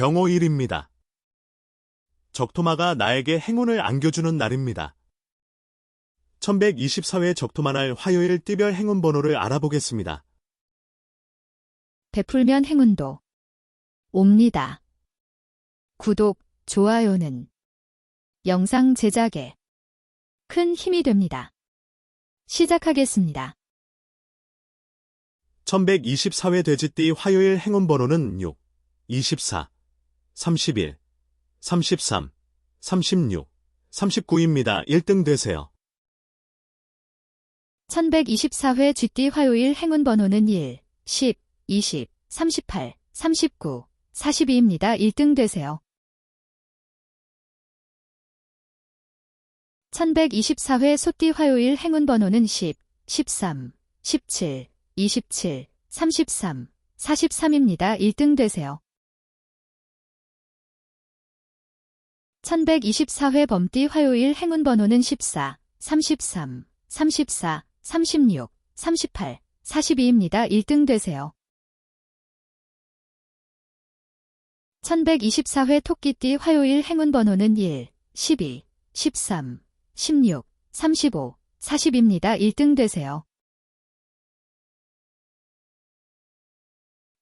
병호일입니다. 적토마가 나에게 행운을 안겨주는 날입니다. 1124회 적토마 날 화요일 띠별 행운 번호를 알아보겠습니다. 베풀면 행운도 옵니다. 구독, 좋아요는 영상 제작에 큰 힘이 됩니다. 시작하겠습니다. 1124회 돼지띠 화요일 행운 번호는 6, 24, 31, 33, 36, 39입니다. 1등 되세요. 1124회 쥐띠 화요일 행운 번호는 1, 10, 20, 38, 39, 42입니다. 1등 되세요. 1124회 소띠 화요일 행운 번호는 10, 13, 17, 27, 33, 43입니다. 1등 되세요. 1124회 범띠 화요일 행운 번호는 14, 33, 34, 36, 38, 42입니다. 1등 되세요. 1124회 토끼띠 화요일 행운 번호는 1, 12, 13, 16, 35, 40입니다. 1등 되세요.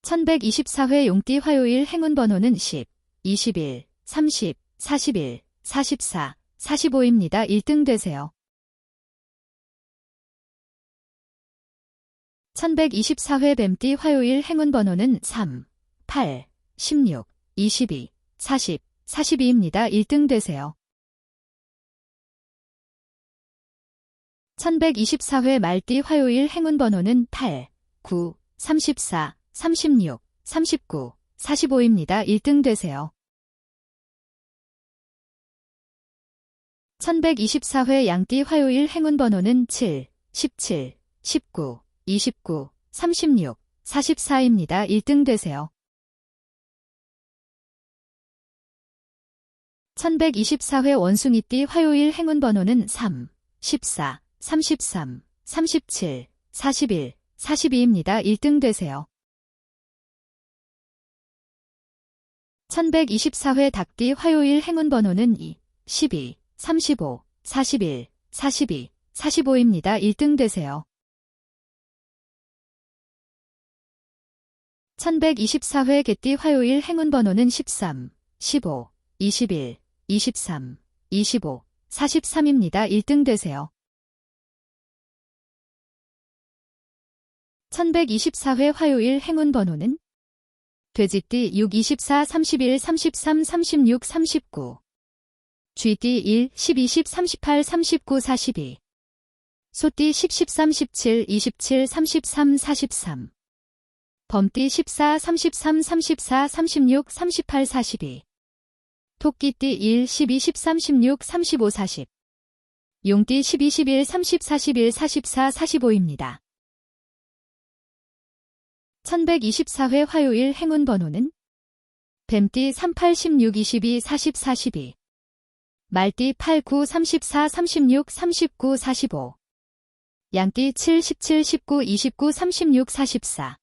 1124회 용띠 화요일 행운 번호는 10, 21, 30, 41, 44, 45입니다. 1등 되세요. 1124회 뱀띠 화요일 행운 번호는 3, 8, 16, 22, 40, 42입니다. 1등 되세요. 1124회 말띠 화요일 행운 번호는 8, 9, 34, 36, 39, 45입니다. 1등 되세요. 1124회 양띠 화요일 행운 번호는 7, 17, 19, 29, 36, 44입니다. 1등 되세요. 1124회 원숭이띠 화요일 행운 번호는 3, 14, 33, 37, 41, 42입니다. 1등 되세요. 1124회 닭띠 화요일 행운 번호는 2, 12, 35, 41, 42, 45입니다. 1등 되세요. 1124회 개띠 화요일 행운 번호는 13, 15, 21, 23, 25, 43입니다. 1등 되세요. 1124회 화요일 행운 번호는 돼지띠 6, 24, 31, 33, 36, 39 쥐띠 1, 10, 20, 38, 39, 42 소띠 10, 13, 17, 27, 33, 43 범띠 14, 33, 34, 36, 38, 42 토끼띠 1, 12, 13, 16, 35, 40 용띠 12, 11, 30, 41, 44, 45입니다. 1124회 화요일 행운 번호는 뱀띠 38, 16, 22, 40, 42 말띠 8, 9, 34, 36, 39, 45 양띠 7, 17, 19, 29, 36, 44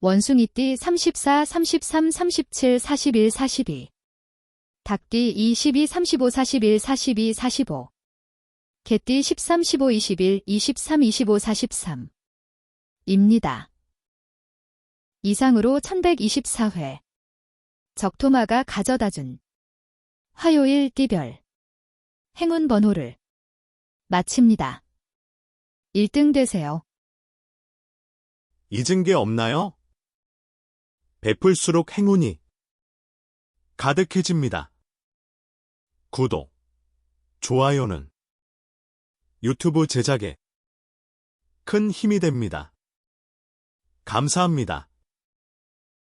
원숭이띠 34, 33, 37, 41, 42 닭띠 22, 35, 41, 42, 45 개띠 13, 15, 21, 23, 25, 43 입니다. 이상으로 1124회. 적토마가 가져다준 화요일 띠별 행운 번호를 마칩니다. 1등 되세요. 잊은 게 없나요? 베풀수록 행운이 가득해집니다. 구독, 좋아요는 유튜브 제작에 큰 힘이 됩니다. 감사합니다.